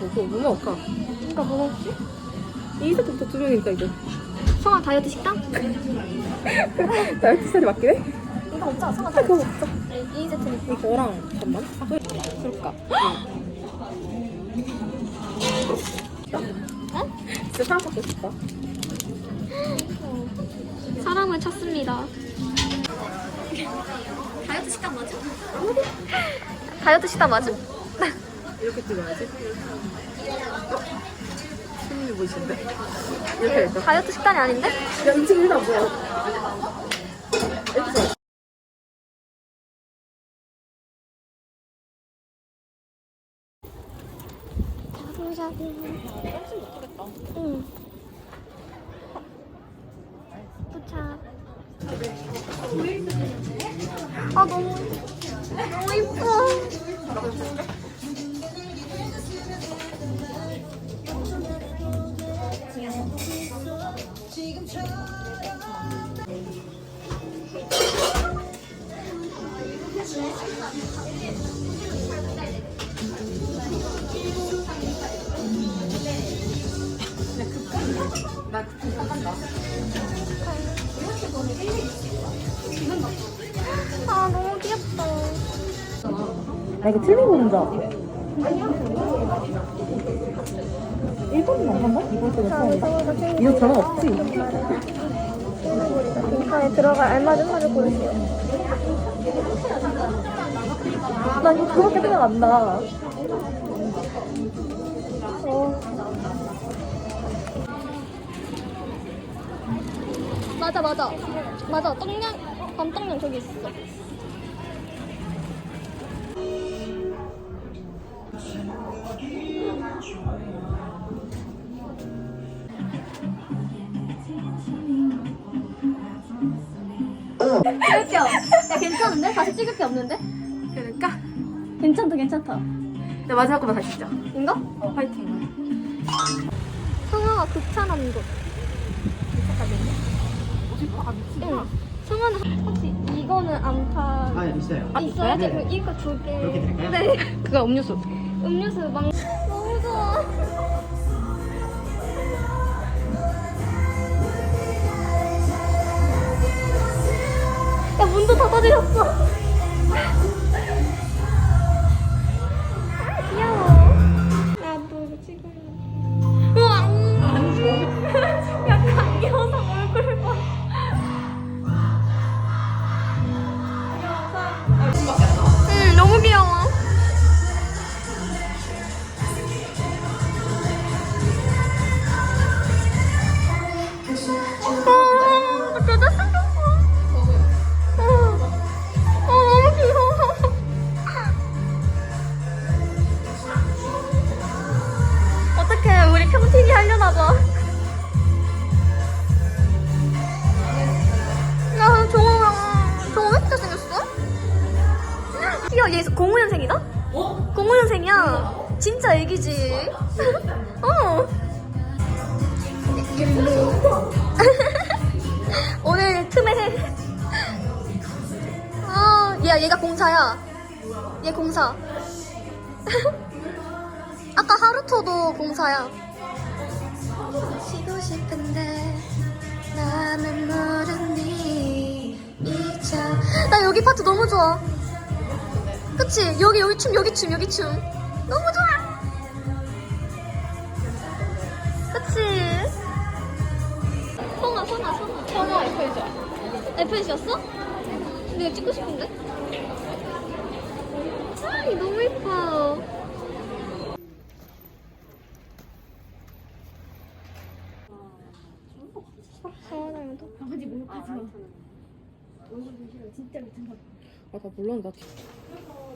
먹어. 뭐 먹을까? 그러니까 뭐 먹지? 이 세트부터 두 명이니까 이제. 성아 다이어트 식당? 나 12살이 맞긴 해? 이거 먹자. 성아 그거 다이어트. 먹자. 이 세트니까. 이거랑, 잠깐만. 그럴까? 어? 진짜 사람 갖고 싶다. 사람을 찾습니다. 다이어트 식당 맞음? 다이어트 식당 맞음? 이렇게 찍어야지. 어? 손님이 보이신데? 이렇게 할까? 다이어트 식단이 아닌데? 야, 2층 일안 보여. 이렇게 써. 샤브샤브. 응. 도착. 아 너무 너무 이뻐. 나 그때 사간다. 아 너무 귀엽다. 나 이거 틀린 거 혼자. 일본은 안 간다? 이번 때는 처음이다. 이거 전화 없지? 빈칸에 들어갈 알맞은 말을 고르세요. 나 이거 그렇게 생각 안 나. 맞아 맞아 맞아 떡냥 밤떡냥 저기 있어. 찍을 게 없. 야 괜찮은데? 다시 찍을 게 없는데? 그러니까? 괜찮다 괜찮다. 나 마지막 거만 다시 찍자. 인가? 어, 파이팅. 성화가 극찬한 곳. 미친. 응. 성화는 혹시 이거는 안 파. 아, 예, 있어요. 아, 있어요? 네. 그럼 이거 두 개. 그렇게 드릴까요? 네. 그거 음료수. 음료수 망. 너무 좋아. 야 문도 닫아주셨어. 얘 05년생이다? 어? 05년생이야. 진짜 애기지? 어. 오늘 틈에 아, 얘 얘가 공사야. 얘 공사. 아까 하루토도 공사야. 쉬고 싶은데 나는 모르니 이제 나 여기 파트 너무 좋아. 그치? 여기 여기 춤 여기 춤 여기 춤 너무 좋아. 그치? 성아 성아 성아 성아 FL이죠 FL이었어? 내가 찍고 싶은데 아 너무 예뻐 서원아도 아, 나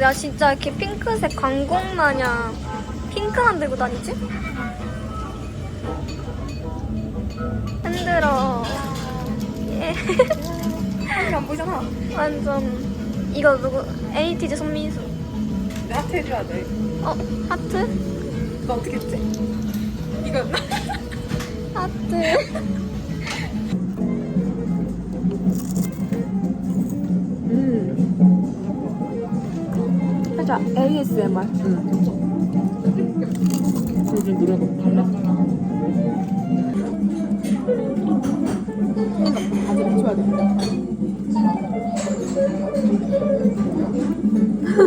내가 진짜 이렇게 핑크색 광공 마냥 핑크만 들고 다니지? 흔들어. 예. 안 보이잖아. 완전 이거 누구? 에이티즈 손민수. 내 하트 해줘야 돼. 어 하트? 너 어떻게 했지? 이거였나? 하트. 음. 살짝 ASMR. 응. 요즘 노래가 달라. 바지 맞춰야 돼.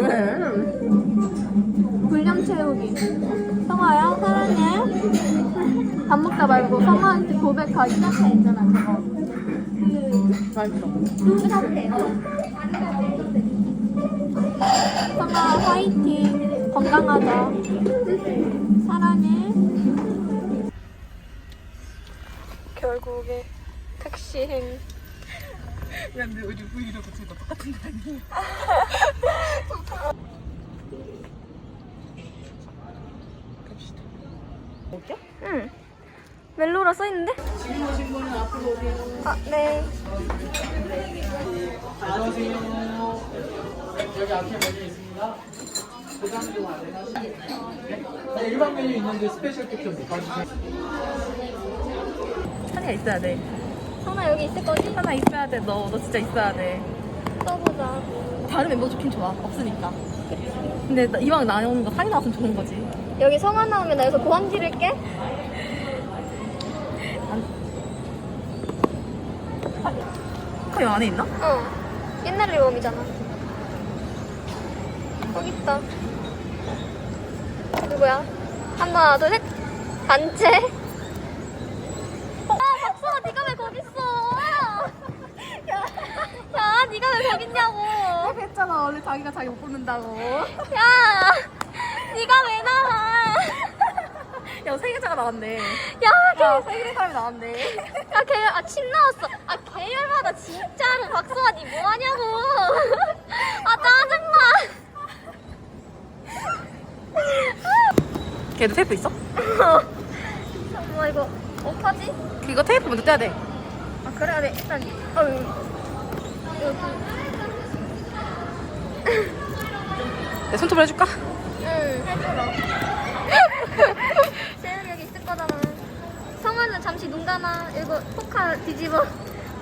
왜? 불량 채우기. 성아야 사랑해. 밥 먹다 말고 성아한테 고백하기. 있잖아 그거. 맛있어. 성아 화이팅. 건강하자. 사랑해. 결국에 택시행. 야, 근데 우리 브이로그 둘다 똑같은 거 아니야? 갑시다. 먹자? 응. 멜로라 써있는데? 지금 오신 분은 앞으로 오세요. 아, 네. 안녕하세요. 여기 앞에 메뉴 있습니다. 고장 좀안 되나시죠? 네, 일반 메뉴 있는데 스페셜 캡좀 봐주세요. 하나 있어야 돼. 성아 여기 있을 거지? 하나 있어야 돼. 너, 너 진짜 있어야 돼. 써보자. 다른 멤버 좋긴 좋아. 없으니까. 근데 나- 이왕 나오는 거 상이 나왔으면 좋은 거지. 여기 성아 나오면 나 여기서 고함 지를게. 그 안에 있나? 어. 옛날 앨범이잖아. 여기 있다. 누구야? 하나, 둘, 셋. 단체. 아, 박수아, 네가 왜 거기 있어? 야, 야, 네가 왜 거기 있냐고. 했잖아. 원래 자기가 자기 못 뽑는다고. 야, 네가 왜 나와? 야, 세계자가 나왔네. 야, 걔, 야, 세계의 사람이 나왔네. 아, 개, 아, 침 나왔어. 아, 계열마다 진짜로 박수아, 니 뭐하냐고. 아, 짜증나. 걔도 테이프 있어? 뭐 이거 어파지? 이거 테이프 먼저 떼야 돼. 아 그래야 돼 일단 어유 여기 내 손톱을 해줄까? 응 해줘라 눈 감아 이거 포카 뒤집어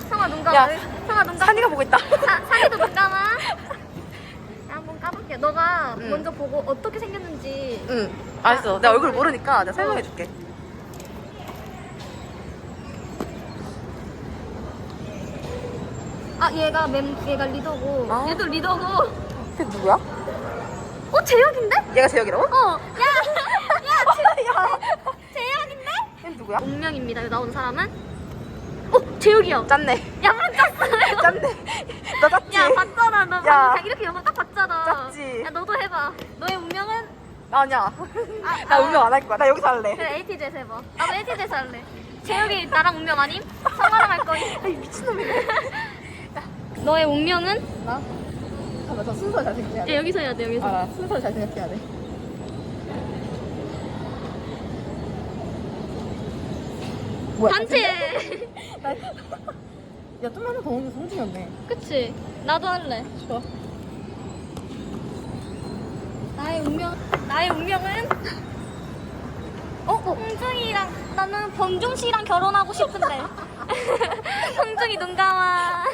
성화 눈 감아 야, 성화 눈 감아 산이가 보고 있다. 사, 산이도 눈 감아 야, 한번 까볼게 너가 응. 먼저 보고 어떻게 생겼는지 응, 알았어. 내가 얼굴 모르니까 내가 설명해줄게. 아 얘가 멤 얘가 리더고 아. 얘도 리더고 걔 누구야? 어 재혁인데? 얘가 재혁이라고? 어, 야, 야, 야, 재혁인데? 걔 누구야? 운명입니다. 여기 나온 사람은 어, 재혁이야. 짰네. 야, 맞았어. 짰네. 너 짰지? 야, 봤잖아. 너 야. 방금 이렇게 영상 딱 봤잖아. 짰지? 야, 너도 해봐. 너의 운명은 아니야. 아, 나 아. 운명 안 할 거야. 나 여기서 할래. 그래 ATJ에서 해봐. 나도 ATJ에서 할래. 재혁이 나랑 운명 아님? 성화랑 할 거임. 아이, 미친놈이네. 너의 운명은? 나? 잠깐만, 저 순서 잘 생각해야 야, 여기서 해야 돼. 여기서. 아, 순서 잘 생각해야 돼. 뭐야? 단체. 나... 야, 좀만 더 오는 게 성준이었네. 그치? 나도 할래. 좋아. 나의 운명, 나의 운명은? 어, 홍중이랑, 나는 범중 씨랑 결혼하고 싶은데. 홍중이 눈 감아.